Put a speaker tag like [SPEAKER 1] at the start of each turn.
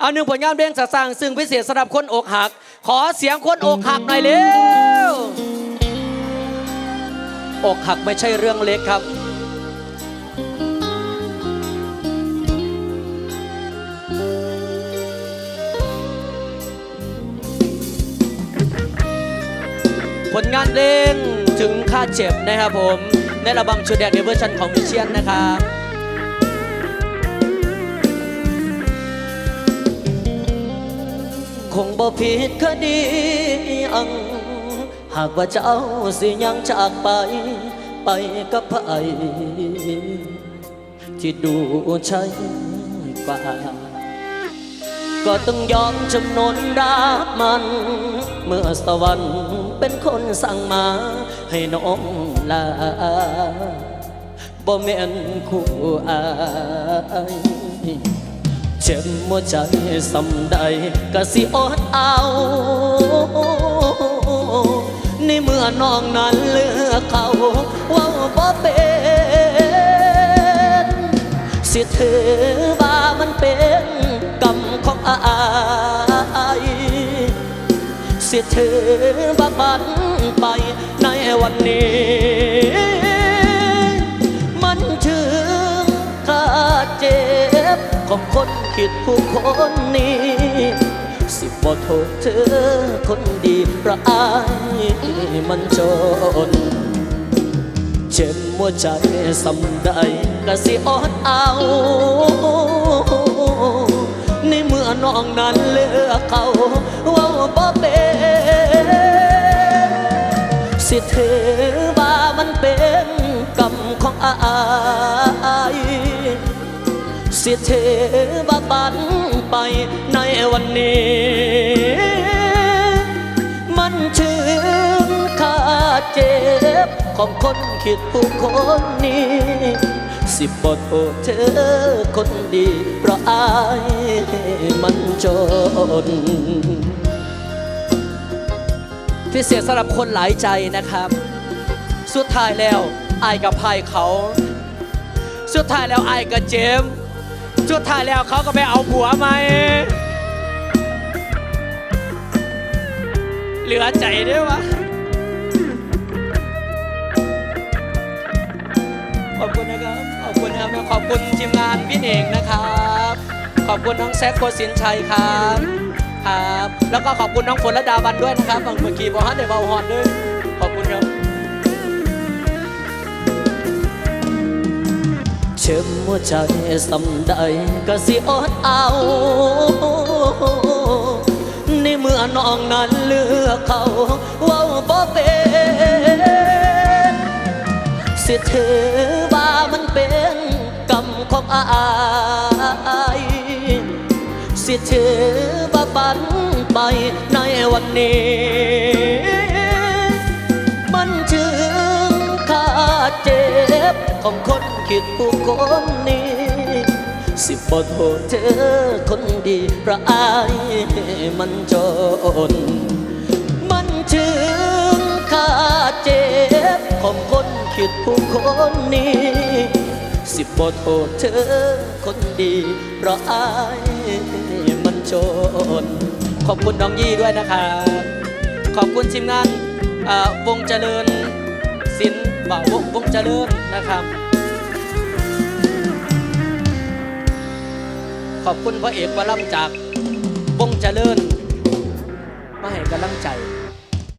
[SPEAKER 1] เอาหนึ่งผลงานเพลงสะสร้างซึ่งพิเศษสำหรับคนอกหัก ขอเสียงคนอกหักหน่อยเร็วอกหักไม่ใช่เรื่องเล็กครับ ผลงานเพลงถึงค่าเจ็บนะครับผม ในระบัมชุดแดงในเวอร์ชันของมิเชียนนะครับ คงบ่ผิดคดีอัง หากว่าเจ้าสิยังจากไป ไปกับไผที่ดูใช่กว่าก็ต้องยอมจำนนรักมัน เมื่อสวรรค์เป็นคนสั่งมา ให้น้องลาบ่แม่นคู่อาย เจ็บหัวใจสำใดก็สิอดเอาในเมื่อน้องนั้นเลือกเขาว่าบ่เป็นสิถือว่ามันเป็นกรรมของอายสิถือว่าบันไปในวันนี้ องคนคิดผู้คนนี้ สิบ่โทษเธอคนดีประอายมันจน เจ็บหัวใจสำใดก็สิออดเอา ในเมื่อน้องนั้นเลือกเขาว่าบ่เป็นสิถือว่ามันเป็นกรรมของอาย เสิถือว่าปันไปในวันนี้ มันถึงค่าเจ็บ ของคนคิดผู้คนนี้ สิบทโทษเธอคนดี เพราะอายมันจน พิเศษสำหรับคนหลายใจนะครับ สุดท้ายแล้วอายกับพายเขา สุดท้ายแล้วอายกับเจมส์ สุดท้ายแล้วเขาก็ไปเอาผัวม่เหลือใจด้วยวะขอบคุณนะครับ ขอบคุณครับขอบคุณทีมงานพี่เน่งนะครับ ขอบคุณน้องแซคโกสินชัยครับครับ แล้วก็ขอบคุณน้องฝนละดาวันด้วยนะครับบางเมื่อกี้บอกฮันเดบาฮอนด้วย ขอบคุณครับ เชื่อมหัวใจสำใดก็สิอดเอา ในเมื่อน้องนั้นเลือกเขาว่าบ่เป็นสิถือว่ามันเป็นกรรมของอายสิถือว่าปันไปในวันนี้ มันถึงคาเจ็บของคนคิดผู้ คนนี้ สิบทโทษเธอคนดีเพราะอายมันจน มันถึงค่าเจ็บของคนคิดผู้คนนี้ สิบบทโทษเธอคนดี เพราะอายมันจน ขอบคุณน้องยี่ด้วยนะครับ ขอบคุณทีมงานอ่อวงเจริญศิลป์บ่าววงเจริญนะครับ อบคุณพระเอกวรัมจากวงเจริญมาให้กำลังใจ